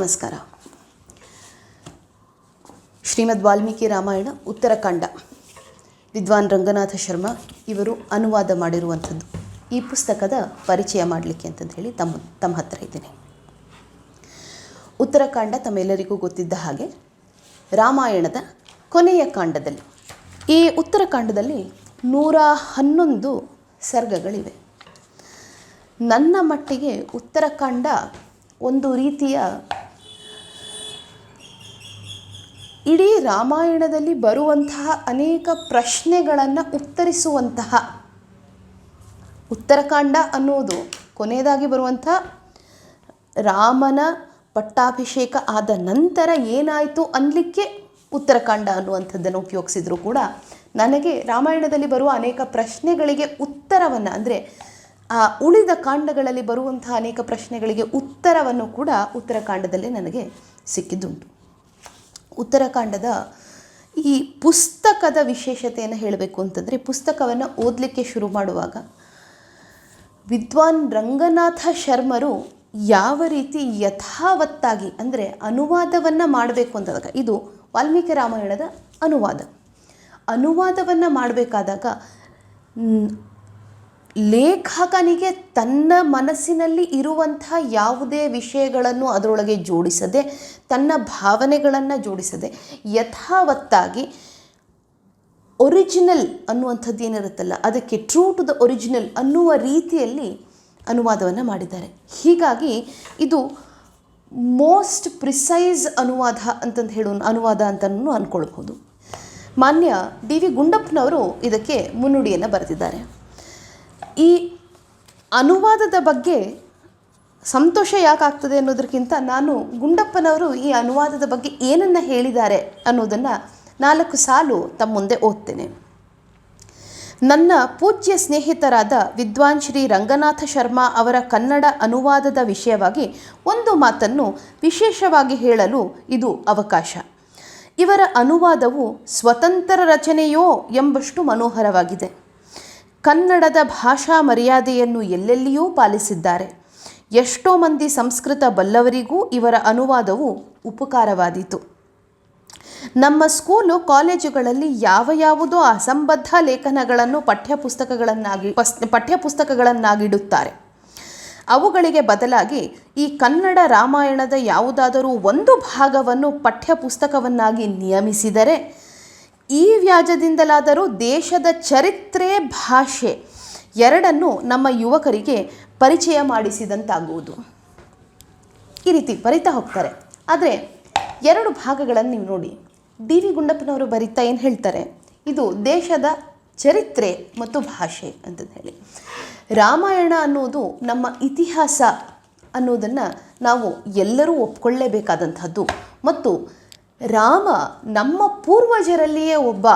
ನಮಸ್ಕಾರ. ಶ್ರೀಮದ್ ವಾಲ್ಮೀಕಿ ರಾಮಾಯಣ ಉತ್ತರಕಾಂಡ ವಿದ್ವಾನ್ ರಂಗನಾಥ ಶರ್ಮಾ ಇವರು ಅನುವಾದ ಮಾಡಿರುವಂಥದ್ದು. ಈ ಪುಸ್ತಕದ ಪರಿಚಯ ಮಾಡಲಿಕ್ಕೆ ಅಂತಂದು ಹೇಳಿ ತಮ್ಮ ತಮ್ಮ ಹತ್ರ ಇದ್ದೀನಿ. ಉತ್ತರಾಖಂಡ ತಮ್ಮೆಲ್ಲರಿಗೂ ಗೊತ್ತಿದ್ದ ಹಾಗೆ ರಾಮಾಯಣದ ಕೊನೆಯ ಕಾಂಡದಲ್ಲಿ, ಈ ಉತ್ತರಕಾಂಡದಲ್ಲಿ ನೂರ ಹನ್ನೊಂದು ಸರ್ಗಗಳಿವೆ. ನನ್ನ ಮಟ್ಟಿಗೆ ಉತ್ತರಕಾಂಡ ಒಂದು ರೀತಿಯ ಇಡೀ ರಾಮಾಯಣದಲ್ಲಿ ಬರುವಂತಹ ಅನೇಕ ಪ್ರಶ್ನೆಗಳನ್ನು ಉತ್ತರಿಸುವಂತಹ ಉತ್ತರಕಾಂಡ ಅನ್ನೋದು ಕೊನೆಯದಾಗಿ ಬರುವಂಥ ರಾಮನ ಪಟ್ಟಾಭಿಷೇಕ ಆದ ನಂತರ ಏನಾಯಿತು ಅನ್ನಲಿಕ್ಕೆ ಉತ್ತರಕಾಂಡ ಅನ್ನುವಂಥದ್ದನ್ನು ಉಪಯೋಗಿಸಿದ್ರು ಕೂಡ ನನಗೆ ರಾಮಾಯಣದಲ್ಲಿ ಬರುವ ಅನೇಕ ಪ್ರಶ್ನೆಗಳಿಗೆ ಉತ್ತರವನ್ನು ಅಂದರೆ ಆ ಉಳಿದ ಕಾಂಡಗಳಲ್ಲಿ ಬರುವಂತಹ ಅನೇಕ ಪ್ರಶ್ನೆಗಳಿಗೆ ಉತ್ತರವನ್ನು ಕೂಡ ಉತ್ತರಕಾಂಡದಲ್ಲಿ ನನಗೆ ಸಿಕ್ಕಿದ್ದುಂಟು. ಉತ್ತರಾಖಂಡದ ಈ ಪುಸ್ತಕದ ವಿಶೇಷತೆಯನ್ನು ಹೇಳಬೇಕು ಅಂತಂದರೆ ಪುಸ್ತಕವನ್ನು ಓದಲಿಕ್ಕೆ ಶುರು ಮಾಡುವಾಗ ವಿದ್ವಾನ್ ರಂಗನಾಥ ಶರ್ಮರು ಯಾವ ರೀತಿ ಯಥಾವತ್ತಾಗಿ ಅಂದರೆ ಅನುವಾದವನ್ನು ಮಾಡಬೇಕು ಅಂತಂದಾಗ ಇದು ವಾಲ್ಮೀಕಿ ರಾಮಾಯಣದ ಅನುವಾದ. ಅನುವಾದವನ್ನು ಮಾಡಬೇಕಾದಾಗ ಲೇಖಕನಿಗೆ ತನ್ನ ಮನಸ್ಸಿನಲ್ಲಿ ಇರುವಂತಹ ಯಾವುದೇ ವಿಷಯಗಳನ್ನು ಅದರೊಳಗೆ ಜೋಡಿಸದೆ, ತನ್ನ ಭಾವನೆಗಳನ್ನು ಜೋಡಿಸದೆ, ಯಥಾವತ್ತಾಗಿ ಒರಿಜಿನಲ್ ಅನ್ನುವಂಥದ್ದು ಏನಿರುತ್ತಲ್ಲ, ಅದಕ್ಕೆ ಟ್ರೂ ಟು ದ ಒರಿಜಿನಲ್ ಅನ್ನುವ ರೀತಿಯಲ್ಲಿ ಅನುವಾದವನ್ನು ಮಾಡಿದ್ದಾರೆ. ಹೀಗಾಗಿ ಇದು ಮೋಸ್ಟ್ ಪ್ರಿಸೈಸ್ ಅನುವಾದ ಅಂತಂದು ಹೇಳೋ, ಅನುವಾದ ಅಂತಲೂ ಅಂದ್ಕೊಳ್ಬೋದು ಮಾನ್ಯ ಡಿ ವಿ ಗುಂಡಪ್ಪನವರು ಇದಕ್ಕೆ ಮುನ್ನುಡಿಯನ್ನು ಬರೆದಿದ್ದಾರೆ. ಈ ಅನುವಾದದ ಬಗ್ಗೆ ಸಂತೋಷ ಯಾಕಾಗ್ತದೆ ಅನ್ನೋದಕ್ಕಿಂತ ನಾನು ಗುಂಡಪ್ಪನವರು ಈ ಅನುವಾದದ ಬಗ್ಗೆ ಏನನ್ನು ಹೇಳಿದ್ದಾರೆ ಅನ್ನೋದನ್ನು ನಾಲ್ಕು ಸಾಲು ತಮ್ಮ ಮುಂದೆ ಓದ್ತೇನೆ. ನನ್ನ ಪೂಜ್ಯ ಸ್ನೇಹಿತರಾದ ವಿದ್ವಾನ್ ಶ್ರೀ ರಂಗನಾಥ ಶರ್ಮಾ ಅವರ ಕನ್ನಡ ಅನುವಾದದ ವಿಷಯವಾಗಿ ಒಂದು ಮಾತನ್ನು ವಿಶೇಷವಾಗಿ ಹೇಳಲು ಇದು ಅವಕಾಶ. ಇವರ ಅನುವಾದವು ಸ್ವತಂತ್ರ ರಚನೆಯೋ ಎಂಬಷ್ಟು ಮನೋಹರವಾಗಿದೆ. ಕನ್ನಡದ ಭಾಷಾ ಮರ್ಯಾದೆಯನ್ನು ಎಲ್ಲೆಲ್ಲಿಯೂ ಪಾಲಿಸಿದ್ದಾರೆ. ಎಷ್ಟೋ ಮಂದಿ ಸಂಸ್ಕೃತ ಬಲ್ಲವರಿಗೂ ಇವರ ಅನುವಾದವು ಉಪಕಾರವಾದೀತು. ನಮ್ಮ ಸ್ಕೂಲು ಕಾಲೇಜುಗಳಲ್ಲಿ ಯಾವ ಯಾವುದೋ ಅಸಂಬದ್ಧ ಲೇಖನಗಳನ್ನು ಪಠ್ಯಪುಸ್ತಕಗಳನ್ನಾಗಿ ಪಸ್, ಪಠ್ಯಪುಸ್ತಕಗಳನ್ನಾಗಿಡುತ್ತಾರೆ. ಅವುಗಳಿಗೆ ಬದಲಾಗಿ ಈ ಕನ್ನಡ ರಾಮಾಯಣದ ಯಾವುದಾದರೂ ಒಂದು ಭಾಗವನ್ನು ಪಠ್ಯಪುಸ್ತಕವನ್ನಾಗಿ ನಿಯಮಿಸಿದರೆ ಈ ವ್ಯಾಜದಿಂದಲಾದರೂ ದೇಶದ ಚರಿತ್ರೆ, ಭಾಷೆ ಎರಡನ್ನು ನಮ್ಮ ಯುವಕರಿಗೆ ಪರಿಚಯ ಮಾಡಿಸಿದಂತಾಗುವುದು. ಈ ರೀತಿ ಬರಿತಾ ಹೋಗ್ತಾರೆ. ಆದರೆ ಎರಡು ಭಾಗಗಳನ್ನು ನೀವು ನೋಡಿ. ಡಿ ವಿ ಗುಂಡಪ್ಪನವರು ಬರಿತಾ ಏನು ಹೇಳ್ತಾರೆ? ಇದು ದೇಶದ ಚರಿತ್ರೆ ಮತ್ತು ಭಾಷೆ ಅಂತ ಹೇಳಿ. ರಾಮಾಯಣ ಅನ್ನೋದು ನಮ್ಮ ಇತಿಹಾಸ ಅನ್ನೋದನ್ನು ನಾವು ಎಲ್ಲರೂ ಒಪ್ಕೊಳ್ಳೇಬೇಕಾದಂಥದ್ದು. ಮತ್ತು ರಾಮ ನಮ್ಮ ಪೂರ್ವಜರಲ್ಲಿಯೇ ಒಬ್ಬ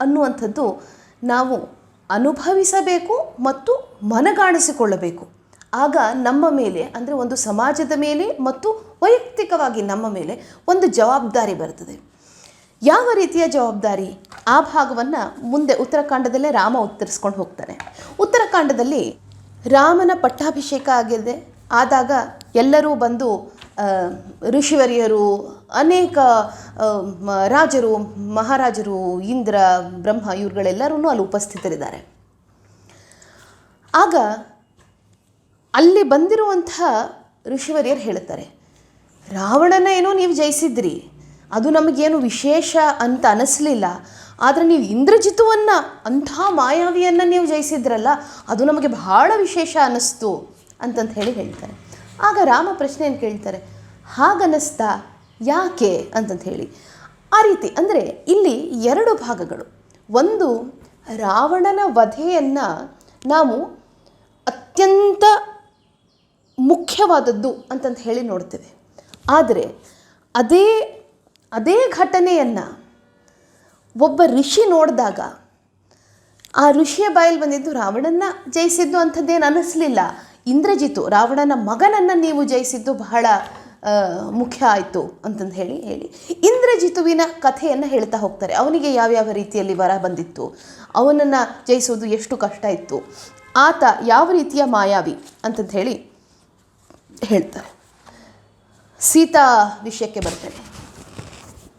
ಅನ್ನುವಂಥದ್ದು ನಾವು ಅನುಭವಿಸಬೇಕು ಮತ್ತು ಮನಗಾಣಿಸಿಕೊಳ್ಳಬೇಕು. ಆಗ ನಮ್ಮ ಮೇಲೆ, ಅಂದರೆ ಒಂದು ಸಮಾಜದ ಮೇಲೆ ಮತ್ತು ವೈಯಕ್ತಿಕವಾಗಿ ನಮ್ಮ ಮೇಲೆ ಒಂದು ಜವಾಬ್ದಾರಿ ಬರ್ತದೆ ಯಾವ ರೀತಿಯ ಜವಾಬ್ದಾರಿ? ಆ ಭಾಗವನ್ನು ಮುಂದೆ ಉತ್ತರಾಖಂಡದಲ್ಲೇ ರಾಮ ಉತ್ತರಿಸ್ಕೊಂಡು ಹೋಗ್ತಾನೆ. ಉತ್ತರಾಖಂಡದಲ್ಲಿ ರಾಮನ ಪಟ್ಟಾಭಿಷೇಕ ಆಗಿದೆ. ಆದಾಗ ಎಲ್ಲರೂ ಬಂದು ಋಷಿವರ್ಯರು, ಅನೇಕ ರಾಜರು, ಮಹಾರಾಜರು, ಇಂದ್ರ, ಬ್ರಹ್ಮ ಇವ್ರುಗಳೆಲ್ಲರೂ ಅಲ್ಲಿ ಉಪಸ್ಥಿತರಿದ್ದಾರೆ. ಆಗ ಅಲ್ಲಿ ಬಂದಿರುವಂಥ ಋಷಿವರ್ಯರು ಹೇಳುತ್ತಾರೆ ರಾವಣನ ಏನೋ ನೀವು ಜಯಿಸಿದ್ರಿ, ಅದು ನಮಗೇನು ವಿಶೇಷ ಅಂತ ಅನಿಸ್ಲಿಲ್ಲ, ಆದರೆ ನೀವು ಇಂದ್ರಜಿತುವನ್ನು, ಅಂಥ ಮಾಯಾವಿಯನ್ನು ನೀವು ಜಯಿಸಿದ್ರಲ್ಲ, ಅದು ನಮಗೆ ಬಹಳ ವಿಶೇಷ ಅನ್ನಿಸ್ತು ಅಂತಂತ ಹೇಳಿ ಹೇಳ್ತಾರೆ. ಆಗ ರಾಮ ಪ್ರಶ್ನೆಯನ್ನು ಕೇಳ್ತಾರೆ ಹಾಗನ್ನಿಸ್ತಾ ಯಾಕೆ? ಅಂತಂತ ಹೇಳಿ. ಆ ರೀತಿ, ಅಂದರೆ ಇಲ್ಲಿ ಎರಡು ಭಾಗಗಳು. ಒಂದು, ರಾವಣನ ವಧೆಯನ್ನು ನಾವು ಅತ್ಯಂತ ಮುಖ್ಯವಾದದ್ದು ಅಂತಂತ ಹೇಳಿ ನೋಡ್ತೇವೆ. ಆದರೆ, ಅದೇ ಅದೇ ಘಟನೆಯನ್ನು ಒಬ್ಬ ಋಷಿ ನೋಡಿದಾಗ, ಆ ಋಷಿಯ ಬಾಯಲ್ಲಿ ಬಂದಿದ್ದು ರಾವಣನ ಜಯಿಸಿದ್ದು ಅಂಥದ್ದೇನು ಅನ್ನಿಸ್ಲಿಲ್ಲ ಇಂದ್ರಜಿತು ರಾವಣನ ಮಗನನ್ನು ನೀವು ಜಯಿಸಿದ್ದು ಬಹಳ ಮುಖ್ಯ ಆಯಿತು ಅಂತಂದು ಹೇಳಿ ಹೇಳಿ. ಇಂದ್ರಜಿತುವಿನ ಕಥೆಯನ್ನು ಹೇಳ್ತಾ ಹೋಗ್ತಾರೆ. ಅವನಿಗೆ ಯಾವ್ಯಾವ ರೀತಿಯಲ್ಲಿ ವರ ಬಂದಿತ್ತು? ಅವನನ್ನು ಜಯಿಸೋದು ಎಷ್ಟು ಕಷ್ಟ ಇತ್ತು? ಆತ ಯಾವ ರೀತಿಯ ಮಾಯಾವಿ ಅಂತಂದು ಹೇಳಿ ಹೇಳ್ತಾರೆ. ಸೀತಾ ವಿಷಯಕ್ಕೆ ಬರ್ತೇನೆ.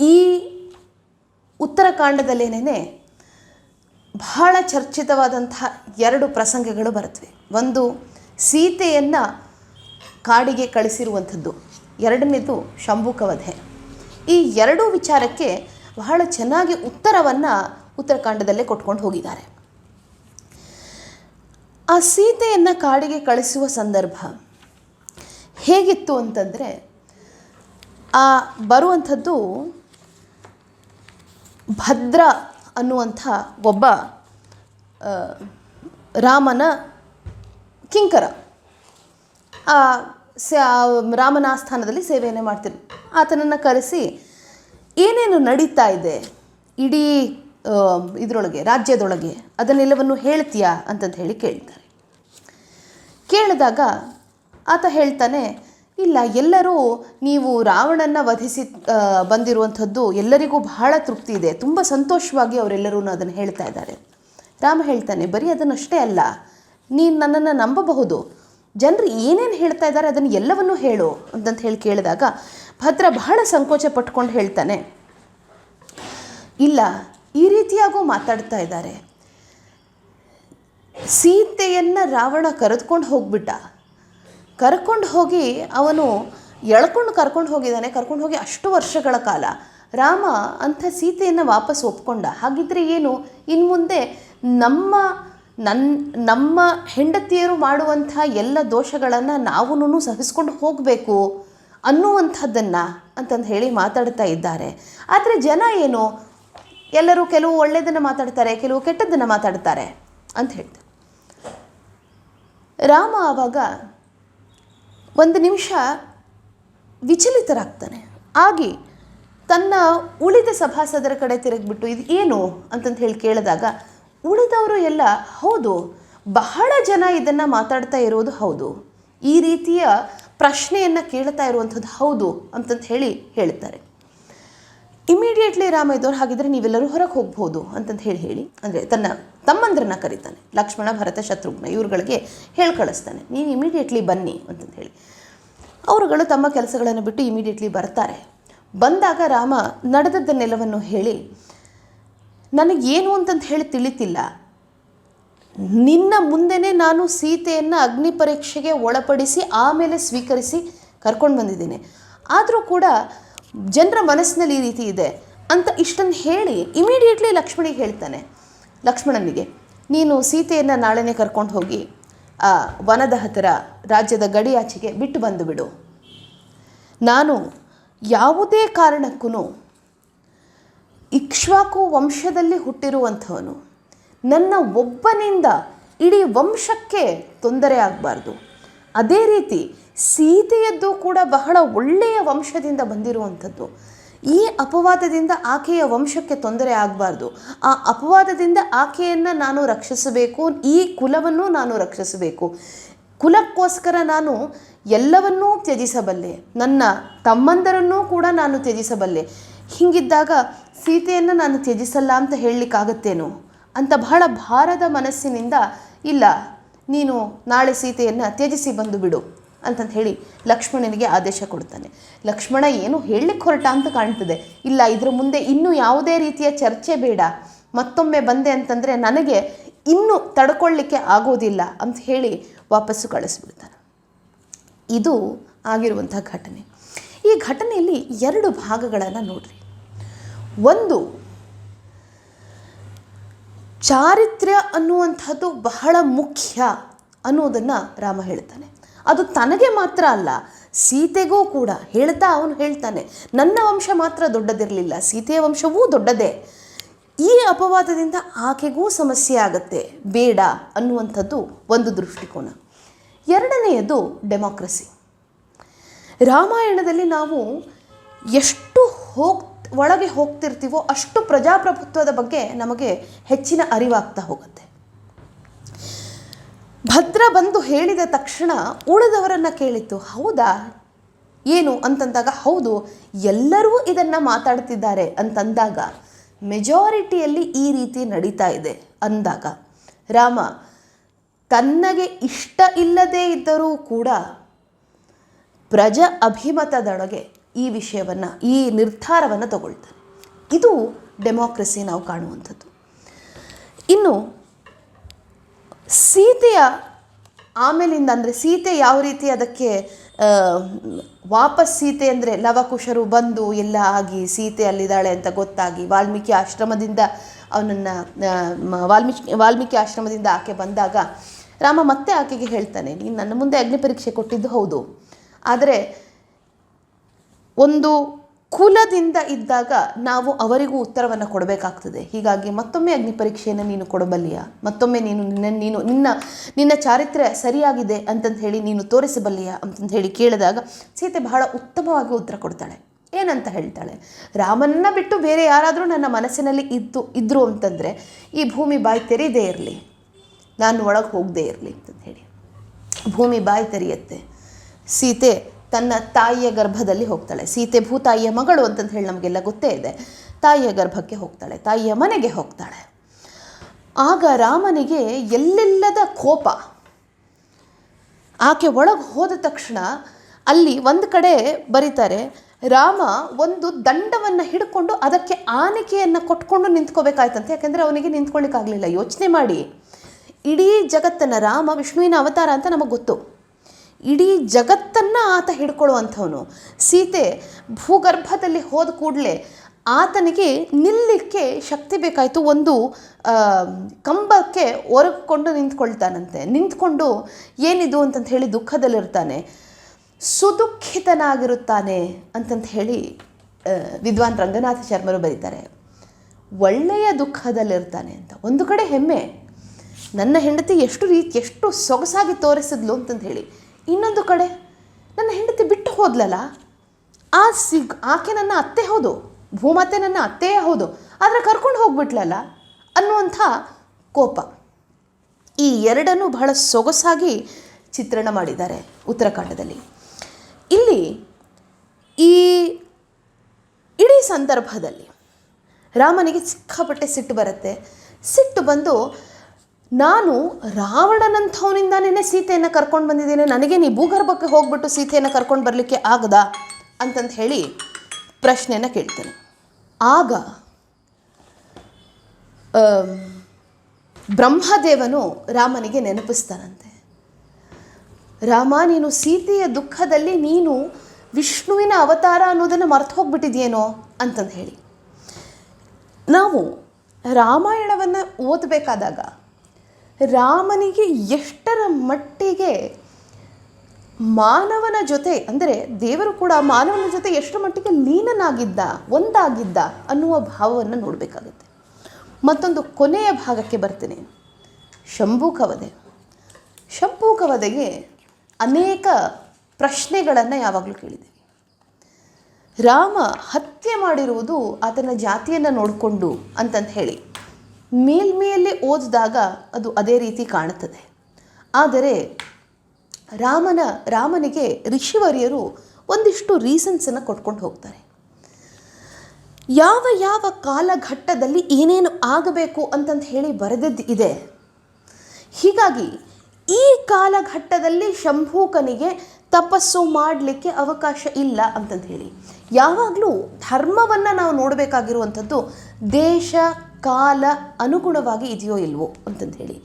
ಈ ಉತ್ತರಕಾಂಡದಲ್ಲೇನೇ ಬಹಳ ಚರ್ಚಿತವಾದಂತಹ ಎರಡು ಪ್ರಸಂಗಗಳು ಬರುತ್ತವೆ ಒಂದು ಸೀತೆಯನ್ನು ಕಾಡಿಗೆ ಕಳಿಸಿರುವಂಥದ್ದು. ಎರಡನೇದು ಶಂಭುಕವಧೆ. ಈ ಎರಡೂ ವಿಚಾರಕ್ಕೆ ಬಹಳ ಚೆನ್ನಾಗಿ ಉತ್ತರವನ್ನು ಉತ್ತರಕಾಂಡದಲ್ಲೇ ಕೊಟ್ಕೊಂಡು ಹೋಗಿದ್ದಾರೆ. ಆ ಸೀತೆಯನ್ನು ಕಾಡಿಗೆ ಕಳಿಸುವ ಸಂದರ್ಭ ಹೇಗಿತ್ತು ಅಂತಂದರೆ, ಆ ಬರುವಂಥದ್ದು ಭದ್ರ ಅನ್ನುವಂಥ ಒಬ್ಬ ರಾಮನ ಕಿಂಕರ. ರಾಮನ ಆಸ್ಥಾನದಲ್ಲಿ ಸೇವೆಯನ್ನು ಮಾಡ್ತೀನಿ ಆತನನ್ನು ಕರೆಸಿ, ಏನೇನು ನಡೀತಾ ಇದೆ? ಇಡೀ ಇದರೊಳಗೆ, ರಾಜ್ಯದೊಳಗೆ ಅದನ್ನೆಲ್ಲವನ್ನು ಹೇಳ್ತೀಯಾ ಅಂತಂತ ಹೇಳಿ ಕೇಳ್ತಾರೆ ಕೇಳಿದಾಗ ಆತ ಹೇಳ್ತಾನೆ, ಇಲ್ಲ, ಎಲ್ಲರೂ ನೀವು ರಾವಣನ ವಧಿಸಿ ಬಂದಿರುವಂಥದ್ದು ಎಲ್ಲರಿಗೂ ಬಹಳ ತೃಪ್ತಿ ಇದೆ. ತುಂಬ ಸಂತೋಷವಾಗಿ ಅವರೆಲ್ಲರೂ ಅದನ್ನು ಹೇಳ್ತಾ ಇದ್ದಾರೆ. ರಾಮ ಹೇಳ್ತಾನೆ, ಬರೀ ಅದನ್ನಷ್ಟೇ ಅಲ್ಲ ನೀನು ನನ್ನನ್ನು ನಂಬಬಹುದು. ಜನರು ಏನೇನು ಹೇಳ್ತಾ ಇದ್ದಾರೆ ಅದನ್ನು ಎಲ್ಲವನ್ನೂ ಹೇಳು ಅಂತಂತ ಹೇಳಿ ಕೇಳಿದಾಗ ಭದ್ರ ಬಹಳ ಸಂಕೋಚ ಪಟ್ಕೊಂಡು ಹೇಳ್ತಾನೆ. ಇಲ್ಲ, ಈ ರೀತಿಯಾಗೂ ಮಾತಾಡ್ತಾ ಇದ್ದಾರೆ. ಸೀತೆಯನ್ನು ರಾವಣ ಕರೆದುಕೊಂಡು ಹೋಗ್ಬಿಟ್ಟ. ಕರ್ಕೊಂಡು ಹೋಗಿ ಅವನು ಎಳ್ಕೊಂಡು ಕರ್ಕೊಂಡು ಹೋಗಿದ್ದಾನೆ, ಕರ್ಕೊಂಡು ಹೋಗಿ ಅಷ್ಟು ವರ್ಷಗಳ ಕಾಲ. ರಾಮ ಅಂಥ ಸೀತೆಯನ್ನು ವಾಪಸ್ ಒಪ್ಕೊಂಡ. ಹಾಗಿದ್ರೆ ಏನು? ಇನ್ನು ಮುಂದೆ ನಮ್ಮ ನನ್ನ ನಮ್ಮ ಹೆಂಡತಿಯರು ಮಾಡುವಂಥ ಎಲ್ಲ ದೋಷಗಳನ್ನು ನಾವು ಸಹಿಸ್ಕೊಂಡು ಹೋಗಬೇಕು ಅನ್ನುವಂಥದ್ದನ್ನು ಅಂತಂದು ಹೇಳಿ ಮಾತಾಡ್ತಾ ಇದ್ದಾರೆ. ಆದರೆ ಜನ ಏನು? ಎಲ್ಲರೂ ಕೆಲವು ಒಳ್ಳೆಯದನ್ನು ಮಾತಾಡ್ತಾರೆ, ಕೆಲವು ಕೆಟ್ಟದ್ದನ್ನು ಮಾತಾಡ್ತಾರೆ ಅಂತ ಹೇಳ್ತಾರೆ. ರಾಮ ಆವಾಗ ಒಂದು ನಿಮಿಷ ವಿಚಲಿತರಾಗ್ತಾನೆ. ಆಗಿ ತನ್ನ ಉಳಿದ ಸಭಾಸದರ ಕಡೆ ತಿರುಗಿಬಿಟ್ಟು, ಇದು ಏನು? ಅಂತಂದು ಹೇಳಿ ಕೇಳಿದಾಗ ಉಳಿದವರು ಎಲ್ಲ, ಹೌದು, ಬಹಳ ಜನ ಇದನ್ನು ಮಾತಾಡ್ತಾ ಇರೋದು ಹೌದು. ಈ ರೀತಿಯ ಪ್ರಶ್ನೆಯನ್ನು ಕೇಳ್ತಾ ಇರುವಂಥದ್ದು ಹೌದು ಅಂತಂತ ಹೇಳಿ ಹೇಳ್ತಾರೆ. ಇಮಿಡಿಯೇಟ್ಲಿ ರಾಮ ಇದ್ದವ್ರು ಹಾಗಿದ್ರೆ ನೀವೆಲ್ಲರೂ ಹೊರಗೆ ಹೋಗ್ಬೋದು ಅಂತಂತ ಹೇಳಿ ಹೇಳಿ, ಅಂದರೆ ತನ್ನ ತಮ್ಮಂದ್ರನ್ನ ಕರೀತಾನೆ. ಲಕ್ಷ್ಮಣ, ಭರತ, ಶತ್ರುಘ್ನ ಇವ್ರುಗಳಿಗೆ ಹೇಳಿ ಕಳಿಸ್ತಾನೆ. ನೀವು ಇಮಿಡಿಯೇಟ್ಲಿ ಬನ್ನಿ ಅಂತಂದು ಹೇಳಿ. ಅವರುಗಳು ತಮ್ಮ ಕೆಲಸಗಳನ್ನು ಬಿಟ್ಟು ಇಮಿಡಿಯೇಟ್ಲಿ ಬರ್ತಾರೆ. ಬಂದಾಗ ರಾಮ ನಡೆದದ್ದನ್ನೆಲ್ಲವನ್ನು ಹೇಳಿ ನನಗೇನು ಅಂತಂತ ಹೇಳಿ ತಿಳಿತಿಲ್ಲ. ನಿನ್ನ ಮುಂದೆನೇ ನಾನು ಸೀತೆಯನ್ನು ಅಗ್ನಿ ಪರೀಕ್ಷೆಗೆ ಒಳಪಡಿಸಿ ಆಮೇಲೆ ಸ್ವೀಕರಿಸಿ ಕರ್ಕೊಂಡು ಬಂದಿದ್ದೀನಿ. ಆದರೂ ಕೂಡ ಜನರ ಮನಸ್ಸಿನಲ್ಲಿ ಈ ರೀತಿ ಇದೆ ಅಂತ ಇಷ್ಟನ್ನು ಹೇಳಿ ಇಮಿಡಿಯೇಟ್ಲಿ ಲಕ್ಷ್ಮಣಿಗೆ ಹೇಳ್ತಾನೆ. ಲಕ್ಷ್ಮಣನಿಗೆ, ನೀನು ಸೀತೆಯನ್ನು ನಾಳೆನೇ ಕರ್ಕೊಂಡು ಹೋಗಿ ವನದ ಹತ್ತಿರ ರಾಜ್ಯದ ಗಡಿಯಾಚೆಗೆ ಬಿಟ್ಟು ಬಂದುಬಿಡು ನಾನು ಯಾವುದೇ ಕಾರಣಕ್ಕೂ ಇಕ್ಷ್ವಾಕು ವಂಶದಲ್ಲಿ ಹುಟ್ಟಿರುವಂಥವನು. ನನ್ನ ಒಬ್ಬನಿಂದ ಇಡೀ ವಂಶಕ್ಕೆ ತೊಂದರೆ ಆಗಬಾರ್ದು. ಅದೇ ರೀತಿ ಸೀತೆಯದ್ದು ಕೂಡ ಬಹಳ ಒಳ್ಳೆಯ ವಂಶದಿಂದ ಬಂದಿರುವಂಥದ್ದು. ಈ ಅಪವಾದದಿಂದ ಆಕೆಯ ವಂಶಕ್ಕೆ ತೊಂದರೆ ಆಗಬಾರ್ದು. ಆ ಅಪವಾದದಿಂದ ಆಕೆಯನ್ನು ನಾನು ರಕ್ಷಿಸಬೇಕು, ಈ ಕುಲವನ್ನು ನಾನು ರಕ್ಷಿಸಬೇಕು. ಕುಲಕ್ಕೋಸ್ಕರ ನಾನು ಎಲ್ಲವನ್ನೂ ತ್ಯಜಿಸಬಲ್ಲೆ. ನನ್ನ ತಮ್ಮಂದರನ್ನೂ ಕೂಡ ನಾನು ತ್ಯಜಿಸಬಲ್ಲೆ. ಹೀಗಿದ್ದಾಗ ಸೀತೆಯನ್ನು ನಾನು ತ್ಯಜಿಸಲ್ಲ ಅಂತ ಹೇಳಲಿಕ್ಕಾಗತ್ತೇನೋ? ಅಂತ ಬಹಳ ಭಾರದ ಮನಸ್ಸಿನಿಂದ, ಇಲ್ಲ, ನೀನು ನಾಳೆ ಸೀತೆಯನ್ನು ತ್ಯಜಿಸಿ ಬಂದು ಬಿಡು ಅಂತಂದು ಹೇಳಿ ಲಕ್ಷ್ಮಣನಿಗೆ ಆದೇಶ ಕೊಡ್ತಾನೆ. ಲಕ್ಷ್ಮಣ ಏನು ಹೇಳಲಿಕ್ಕೆ ಹೊರಟ ಅಂತ ಕಾಣ್ತದೆ. ಇಲ್ಲ, ಇದರ ಮುಂದೆ ಇನ್ನೂ ಯಾವುದೇ ರೀತಿಯ ಚರ್ಚೆ ಬೇಡ. ಮತ್ತೊಮ್ಮೆ ಬಂದೆ ಅಂತಂದರೆ ನನಗೆ ಇನ್ನೂ ತಡ್ಕೊಳ್ಳಿಕ್ಕೆ ಆಗೋದಿಲ್ಲ ಅಂತ ಹೇಳಿ ವಾಪಸ್ಸು ಕಳಿಸ್ಬಿಡ್ತಾನೆ. ಇದು ಆಗಿರುವಂಥ ಘಟನೆ. ಈ ಘಟನೆಯಲ್ಲಿ ಎರಡು ಭಾಗಗಳನ್ನು ನೋಡ್ರಿ. ಒಂದು. ಚಾರಿತ್ರ್ಯ ಅನ್ನುವಂಥದ್ದು ಬಹಳ ಮುಖ್ಯ ಅನ್ನೋದನ್ನು ರಾಮ ಹೇಳ್ತಾನೆ. ಅದು ತನಗೆ ಮಾತ್ರ ಅಲ್ಲ, ಸೀತೆಗೂ ಕೂಡ ಹೇಳ್ತಾ ಅವನು ಹೇಳ್ತಾನೆ. ನನ್ನ ವಂಶ ಮಾತ್ರ ದೊಡ್ಡದಿರಲಿಲ್ಲ, ಸೀತೆಯ ವಂಶವೂ ದೊಡ್ಡದೇ. ಈ ಅಪವಾದದಿಂದ ಆಕೆಗೂ ಸಮಸ್ಯೆ ಆಗುತ್ತೆ, ಬೇಡ ಅನ್ನುವಂಥದ್ದು ಒಂದು ದೃಷ್ಟಿಕೋನ. ಎರಡನೆಯದು ಡೆಮಾಕ್ರಸಿ. ರಾಮಾಯಣದಲ್ಲಿ ನಾವು ಎಷ್ಟು ಹೋಗ್ ಒಳಗೆ ಹೋಗ್ತಿರ್ತೀವೋ ಅಷ್ಟು ಪ್ರಜಾಪ್ರಭುತ್ವದ ಬಗ್ಗೆ ನಮಗೆ ಹೆಚ್ಚಿನ ಅರಿವಾಗ್ತಾ ಹೋಗುತ್ತೆ. ಭದ್ರ ಬಂದು ಹೇಳಿದ ತಕ್ಷಣ ಉಳಿದವರನ್ನು ಕೇಳಿತ್ತು, ಹೌದಾ? ಏನು? ಅಂತಂದಾಗ, ಹೌದು, ಎಲ್ಲರೂ ಇದನ್ನು ಮಾತಾಡ್ತಿದ್ದಾರೆ. ಅಂತಂದಾಗ, ಮೆಜಾರಿಟಿಯಲ್ಲಿ ಈ ರೀತಿ ನಡೀತಾ ಇದೆ. ಅಂದಾಗ, ರಾಮ, ತನ್ನಗೆ ಇಷ್ಟ ಇಲ್ಲದೇ ಇದ್ದರೂ ಕೂಡ ಪ್ರಜಾ ಅಭಿಮತದೊಳಗೆ ಈ ವಿಷಯವನ್ನು, ಈ ನಿರ್ಧಾರವನ್ನು ತಗೊಳ್ತಾನೆ. ಇದು ಡೆಮೋಕ್ರಸಿ ನಾವು ಕಾಣುವಂಥದ್ದು. ಇನ್ನು, ಸೀತೆಯ ಆಮೇಲಿಂದ ಅಂದರೆ ಸೀತೆ ಯಾವ ರೀತಿ ಅದಕ್ಕೆ ವಾಪಸ್ ಸೀತೆ ಅಂದರೆ ಲವಕುಶರು ಬಂದು ಎಲ್ಲ ಆಗಿ ಸೀತೆ ಅಲ್ಲಿದ್ದಾಳೆ ಅಂತ ಗೊತ್ತಾಗಿ ವಾಲ್ಮೀಕಿ ಆಶ್ರಮದಿಂದ ಅವನನ್ನು ವಾಲ್ಮೀಕಿ ವಾಲ್ಮೀಕಿ ಆಶ್ರಮದಿಂದ ಆಕೆ ಬಂದಾಗ ರಾಮ ಮತ್ತೆ ಆಕೆಗೆ ಹೇಳ್ತಾನೆ, ನೀನು ನನ್ನ ಮುಂದೆ ಅಗ್ನಿ ಪರೀಕ್ಷೆ ಕೊಟ್ಟಿದ್ದು ಹೌದು. ಆದರೆ ಒಂದು ಕುಲದಿಂದ ಇದ್ದಾಗ ನಾವು ಅವರಿಗೂ ಉತ್ತರವನ್ನು ಕೊಡಬೇಕಾಗ್ತದೆ. ಹೀಗಾಗಿ ಮತ್ತೊಮ್ಮೆ ಅಗ್ನಿ ಪರೀಕ್ಷೆಯನ್ನು ನೀನು ಕೊಡಬಲ್ಲಿಯಾ? ಮತ್ತೊಮ್ಮೆ ನೀನು ನಿನ್ನ ನೀನು ನಿನ್ನ ನಿನ್ನ ಚಾರಿತ್ರ್ಯ ಸರಿಯಾಗಿದೆ ಅಂತಂದು ಹೇಳಿ ನೀನು ತೋರಿಸಬಲ್ಲಿಯಾ ಅಂತಂದು ಹೇಳಿ ಕೇಳಿದಾಗ ಸೀತೆ ಬಹಳ ಉತ್ತಮವಾಗಿ ಉತ್ತರ ಕೊಡ್ತಾಳೆ. ಏನಂತ ಹೇಳ್ತಾಳೆ? ರಾಮನ್ನ ಬಿಟ್ಟು ಬೇರೆ ಯಾರಾದರೂ ನನ್ನ ಮನಸ್ಸಿನಲ್ಲಿ ಇದ್ದು ಇದ್ದರು ಅಂತಂದರೆ ಈ ಭೂಮಿ ಬಾಯಿ ತೆರೆಯದೇ ಇರಲಿ. ನಾನು ಒಳಗೆ ಹೋಗದೇ ಇರಲಿ ಅಂತಂದು ಹೇಳಿ. ಭೂಮಿ ಬಾಯಿ ತೆರೆಯುತ್ತೆ. ಸೀತೆ ತನ್ನ ತಾಯಿಯ ಗರ್ಭದಲ್ಲಿ ಹೋಗ್ತಾಳೆ. ಸೀತೆ ಭೂತಾಯಿಯ ಮಗಳು ಅಂತಂದು ಹೇಳಿ ನಮಗೆಲ್ಲ ಗೊತ್ತೇ ಇದೆ. ತಾಯಿಯ ಗರ್ಭಕ್ಕೆ ಹೋಗ್ತಾಳೆ. ತಾಯಿಯ ಮನೆಗೆ ಹೋಗ್ತಾಳೆ. ಆಗ ರಾಮನಿಗೆ ಎಲ್ಲೆಲ್ಲದ ಕೋಪ. ಆಕೆ ಒಳಗೆ ಹೋದ ತಕ್ಷಣ ಅಲ್ಲಿ ಒಂದು ಕಡೆ ಬರೀತಾರೆ, ರಾಮ, ಒಂದು ದಂಡವನ್ನು ಹಿಡ್ಕೊಂಡು ಅದಕ್ಕೆ ಆನಿಕೆಯನ್ನು ಕೊಟ್ಕೊಂಡು ನಿಂತ್ಕೋಬೇಕಾಯ್ತಂತೆ. ಯಾಕೆಂದರೆ ಅವನಿಗೆ ನಿಂತ್ಕೊಳ್ಳಿಕ್ಕಾಗಲಿಲ್ಲ ಯೋಚನೆ ಮಾಡಿ. ಇಡೀ ಜಗತ್ತನ್ನು ರಾಮ, ವಿಷ್ಣುವಿನ ಅವತಾರ ಅಂತ ನಮಗೆ ಗೊತ್ತು. ಇಡೀ ಜಗತ್ತನ್ನು ಆತ ಹಿಡ್ಕೊಳ್ಳುವಂಥವನು. ಸೀತೆ ಭೂಗರ್ಭದಲ್ಲಿ ಹೋದ ಕೂಡಲೇ ಆತನಿಗೆ ನಿಲ್ಲಕ್ಕೆ ಶಕ್ತಿ ಬೇಕಾಯಿತು. ಒಂದು ಕಂಬಕ್ಕೆ ಒರಗಿಕೊಂಡು ನಿಂತ್ಕೊಳ್ತಾನಂತೆ. ನಿಂತ್ಕೊಂಡು ಏನಿದು ಅಂತಂತ ಹೇಳಿ ದುಃಖದಲ್ಲಿರ್ತಾನೆ. ಸುದುಃಖಿತನಾಗಿರುತ್ತಾನೆ ಅಂತಂತ ಹೇಳಿ ವಿದ್ವಾನ್ ರಂಗನಾಥ ಶರ್ಮರು ಬರೀತಾರೆ. ಒಳ್ಳೆಯ ದುಃಖದಲ್ಲಿರ್ತಾನೆ ಅಂತ. ಒಂದು ಕಡೆ ಹೆಮ್ಮೆ. ನನ್ನ ಹೆಂಡತಿ ಎಷ್ಟು ರೀತಿ ಎಷ್ಟು ಸೊಗಸಾಗಿ ತೋರಿಸಿದ್ಲು ಅಂತಂದು ಹೇಳಿ. ಇನ್ನೊಂದು ಕಡೆ ನನ್ನ ಹೆಂಡತಿ ಬಿಟ್ಟು ಹೋದ್ಲಲ್ಲ? ಆ ಸಿಗ್, ಆಕೆ ನನ್ನ ಅತ್ತೆ ಹೌದು, ಭೂಮಾತೆ ನನ್ನ ಅತ್ತೆಯೇ ಹೌದು, ಆದರೆ ಕರ್ಕೊಂಡು ಹೋಗ್ಬಿಟ್ಲಲ್ಲ ಅನ್ನುವಂಥ ಕೋಪ. ಈ ಎರಡನ್ನೂ ಬಹಳ ಸೊಗಸಾಗಿ ಚಿತ್ರಣ ಮಾಡಿದ್ದಾರೆ ಉತ್ತರಾಖಂಡದಲ್ಲಿ. ಇಲ್ಲಿ ಈ ಇಡೀ ಸಂದರ್ಭದಲ್ಲಿ ರಾಮನಿಗೆ ಸಿಕ್ಕಾಪಟ್ಟೆ ಸಿಟ್ಟು ಬರುತ್ತೆ. ಸಿಟ್ಟು ಬಂದು ನಾನು ರಾವಣನಂಥವನಿಂದಾನೇ ಸೀತೆಯನ್ನು ಕರ್ಕೊಂಡು ಬಂದಿದ್ದೇನೆ. ನನಗೆ ನೀ ಭೂಗರ್ಭಕ್ಕೆ ಹೋಗ್ಬಿಟ್ಟು ಸೀತೆಯನ್ನು ಕರ್ಕೊಂಡು ಬರಲಿಕ್ಕೆ ಆಗದಾ? ಅಂತಂದು ಹೇಳಿ ಪ್ರಶ್ನೆಯನ್ನು ಕೇಳ್ತೇನೆ. ಆಗ ಬ್ರಹ್ಮದೇವನು ರಾಮನಿಗೆ ನೆನಪಿಸ್ತಾನಂತೆ. ರಾಮ, ನೀನು ಸೀತೆಯ ದುಃಖದಲ್ಲಿ ನೀನು ವಿಷ್ಣುವಿನ ಅವತಾರ ಅನ್ನೋದನ್ನು ಮರೆತು ಹೋಗ್ಬಿಟ್ಟಿದೆಯೇನೋ? ಅಂತಂದು ಹೇಳಿ. ನಾವು ರಾಮಾಯಣವನ್ನು ಓದಬೇಕಾದಾಗ ರಾಮನಿಗೆ ಎಷ್ಟರ ಮಟ್ಟಿಗೆ ಮಾನವನ ಜೊತೆ, ಅಂದರೆ ದೇವರು ಕೂಡ ಮಾನವನ ಜೊತೆ ಎಷ್ಟು ಮಟ್ಟಿಗೆ ಲೀನನಾಗಿದ್ದ, ಒಂದಾಗಿದ್ದ ಅನ್ನುವ ಭಾವವನ್ನು ನೋಡಬೇಕಾಗುತ್ತೆ. ಮತ್ತೊಂದು ಕೊನೆಯ ಭಾಗಕ್ಕೆ ಬರ್ತೀನಿ. ಶಂಭೂಕವಧೆ ಶಂಭೂಕವಧೆಗೆ ಅನೇಕ ಪ್ರಶ್ನೆಗಳನ್ನು ಯಾವಾಗಲೂ ಕೇಳಿದೆ ರಾಮ ಹತ್ಯೆ ಮಾಡಿರುವುದು ಆತನ ಜಾತಿಯನ್ನು ನೋಡಿಕೊಂಡು ಅಂತಂದು ಹೇಳಿ. ಮೇಲ್ಮೇಲೆ ಓದಿದಾಗ ಅದು ಅದೇ ರೀತಿ ಕಾಣುತ್ತದೆ. ಆದರೆ ರಾಮನ, ರಾಮನಿಗೆ ಋಷಿವರಿಯರು ಒಂದಿಷ್ಟು ರೀಸನ್ಸನ್ನು ಕೊಟ್ಕೊಂಡು ಹೋಗ್ತಾರೆ. ಯಾವ ಯಾವ ಕಾಲಘಟ್ಟದಲ್ಲಿ ಏನೇನು ಆಗಬೇಕು ಅಂತಂತ ಹೇಳಿ ಬರೆದದ್ದು ಇದೆ. ಹೀಗಾಗಿ ಈ ಕಾಲಘಟ್ಟದಲ್ಲಿ ಶಂಭೂಕನಿಗೆ ತಪಸ್ಸು ಮಾಡಲಿಕ್ಕೆ ಅವಕಾಶ ಇಲ್ಲ ಅಂತಂದು ಹೇಳಿ. ಯಾವಾಗಲೂ ಧರ್ಮವನ್ನು ನಾವು ನೋಡಬೇಕಾಗಿರುವಂಥದ್ದು ದೇಶ ಕಾಲ ಅನುಗುಣವಾಗಿ ಇದೆಯೋ ಇಲ್ವೋ ಅಂತಂದು ಹೇಳಿ.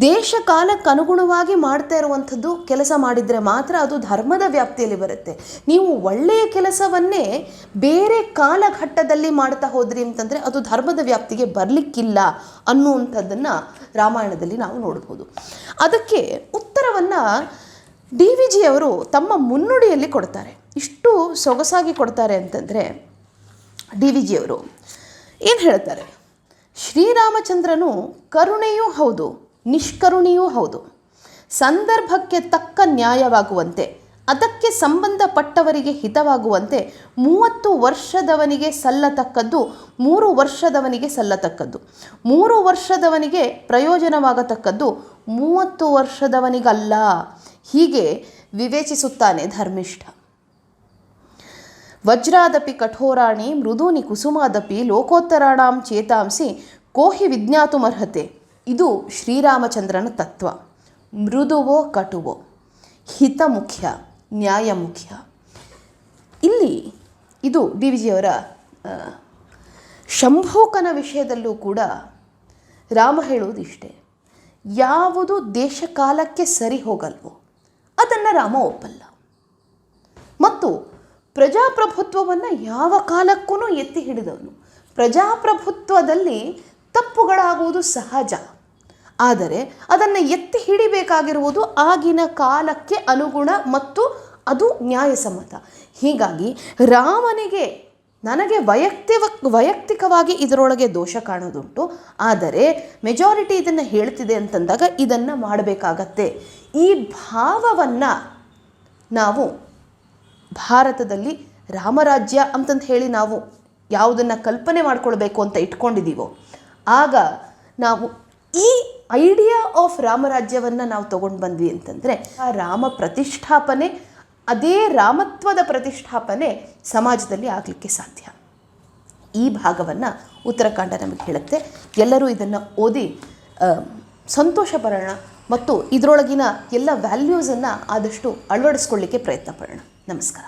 ದೇಶ ಕಾಲಕ್ಕೆ ಅನುಗುಣವಾಗಿ ಮಾಡ್ತಾ ಇರುವಂಥದ್ದು ಕೆಲಸ ಮಾಡಿದರೆ ಮಾತ್ರ ಅದು ಧರ್ಮದ ವ್ಯಾಪ್ತಿಯಲ್ಲಿ ಬರುತ್ತೆ. ನೀವು ಒಳ್ಳೆಯ ಕೆಲಸವನ್ನೇ ಬೇರೆ ಕಾಲಘಟ್ಟದಲ್ಲಿ ಮಾಡ್ತಾ ಹೋದ್ರಿ ಅಂತಂದರೆ ಅದು ಧರ್ಮದ ವ್ಯಾಪ್ತಿಗೆ ಬರಲಿಕ್ಕಿಲ್ಲ ಅನ್ನುವಂಥದ್ದನ್ನು ರಾಮಾಯಣದಲ್ಲಿ ನಾವು ನೋಡ್ಬೋದು. ಅದಕ್ಕೆ ಉತ್ತರವನ್ನು ಡಿ ವಿ ಜಿಯವರು ತಮ್ಮ ಮುನ್ನುಡಿಯಲ್ಲಿ ಕೊಡ್ತಾರೆ. ಇಷ್ಟು ಸೊಗಸಾಗಿ ಕೊಡ್ತಾರೆ ಅಂತಂದರೆ ಡಿ ವಿ ಜಿಯವರು ಏನು ಹೇಳ್ತಾರೆ? ಶ್ರೀರಾಮಚಂದ್ರನು ಕರುಣೆಯೂ ಹೌದು, ನಿಷ್ಕರುಣೆಯೂ ಹೌದು. ಸಂದರ್ಭಕ್ಕೆ ತಕ್ಕ ನ್ಯಾಯವಾಗುವಂತೆ, ಅದಕ್ಕೆ ಸಂಬಂಧಪಟ್ಟವರಿಗೆ ಹಿತವಾಗುವಂತೆ ಮೂವತ್ತು ವರ್ಷದವನಿಗೆ ಸಲ್ಲತಕ್ಕದ್ದು ಮೂರು ವರ್ಷದವನಿಗೆ ಸಲ್ಲತಕ್ಕದ್ದು. ಮೂರು ವರ್ಷದವನಿಗೆ ಪ್ರಯೋಜನವಾಗತಕ್ಕದ್ದು ಮೂವತ್ತು ವರ್ಷದವನಿಗಲ್ಲ. ಹೀಗೆ ವಿವೇಚಿಸುತ್ತಾನೆ ಧರ್ಮಿಷ್ಠ. ವಜ್ರಾದಪಿ ಕಠೋರಾಣಿ, ಮೃದೂನಿ ಕುಸುಮಾದಪಿ, ಲೋಕೋತ್ತರಾಣಾಂ ಚೇತಾಂಸಿ, ಕೋಹಿ ವಿಜ್ಞಾತುಮರ್ಹತೆ ಇದು ಶ್ರೀರಾಮಚಂದ್ರನ ತತ್ವ. ಮೃದುವೋ ಕಟುವೋ. ಹಿತ ಮುಖ್ಯ ನ್ಯಾಯ ಮುಖ್ಯ ಇಲ್ಲಿ ಇದು ಡಿ ವಿ ಶಂಭೋಕನ ವಿಷಯದಲ್ಲೂ ಕೂಡ ರಾಮ ಹೇಳುವುದು ಇಷ್ಟೇ. ಯಾವುದು ದೇಶಕಾಲಕ್ಕೆ ಸರಿ ಹೋಗಲ್ವೋ, ಅದನ್ನು ರಾಮ ಒಪ್ಪಲ್ಲ. ಮತ್ತು ಪ್ರಜಾಪ್ರಭುತ್ವವನ್ನು ಯಾವ ಕಾಲಕ್ಕೂ ಎತ್ತಿ ಹಿಡಿದವನು. ಪ್ರಜಾಪ್ರಭುತ್ವದಲ್ಲಿ ತಪ್ಪುಗಳಾಗುವುದು ಸಹಜ. ಆದರೆ ಅದನ್ನು ಎತ್ತಿ ಹಿಡಿಬೇಕಾಗಿರುವುದು ಆಗಿನ ಕಾಲಕ್ಕೆ ಅನುಗುಣ ಮತ್ತು ಅದು ನ್ಯಾಯಸಮ್ಮತ. ಹೀಗಾಗಿ ರಾಮನಿಗೆ ನನಗೆ ವೈಯಕ್ತಿಕ ವೈಯಕ್ತಿಕವಾಗಿ ಇದರೊಳಗೆ ದೋಷ ಕಾಣೋದುಂಟು. ಆದರೆ ಮೆಜಾರಿಟಿ ಇದನ್ನು ಹೇಳ್ತಿದೆ ಅಂತಂದಾಗ ಇದನ್ನು ಮಾಡಬೇಕಾಗತ್ತೆ. ಈ ಭಾವವನ್ನು ನಾವು ಭಾರತದಲ್ಲಿ ರಾಮರಾಜ್ಯ ಅಂತಂತ ಹೇಳಿ ನಾವು ಯಾವುದನ್ನು ಕಲ್ಪನೆ ಮಾಡ್ಕೊಳ್ಬೇಕು ಅಂತ ಇಟ್ಕೊಂಡಿದ್ದೀವೋ ಆಗ ನಾವು ಈ ಐಡಿಯಾ ಆಫ್ ರಾಮರಾಜ್ಯವನ್ನು ನಾವು ತಗೊಂಡು ಬಂದ್ವಿ ಅಂತಂದರೆ ಆ ರಾಮ ಪ್ರತಿಷ್ಠಾಪನೆ, ಅದೇ ರಾಮತ್ವದ ಪ್ರತಿಷ್ಠಾಪನೆ ಸಮಾಜದಲ್ಲಿ ಆಗಲಿಕ್ಕೆ ಸಾಧ್ಯ. ಈ ಭಾಗವನ್ನು ಉತ್ತರಾಖಂಡ ನಮಗೆ ಹೇಳುತ್ತೆ. ಎಲ್ಲರೂ ಇದನ್ನು ಓದಿ ಸಂತೋಷ ಪಡೋಣ ಮತ್ತು ಇದರೊಳಗಿನ ಎಲ್ಲ ವ್ಯಾಲ್ಯೂಸನ್ನು ಆದಷ್ಟು ಅಳವಡಿಸ್ಕೊಳ್ಳಿಕ್ಕೆ ಪ್ರಯತ್ನ ಪಡೋಣ. ನಮಸ್ಕಾರ.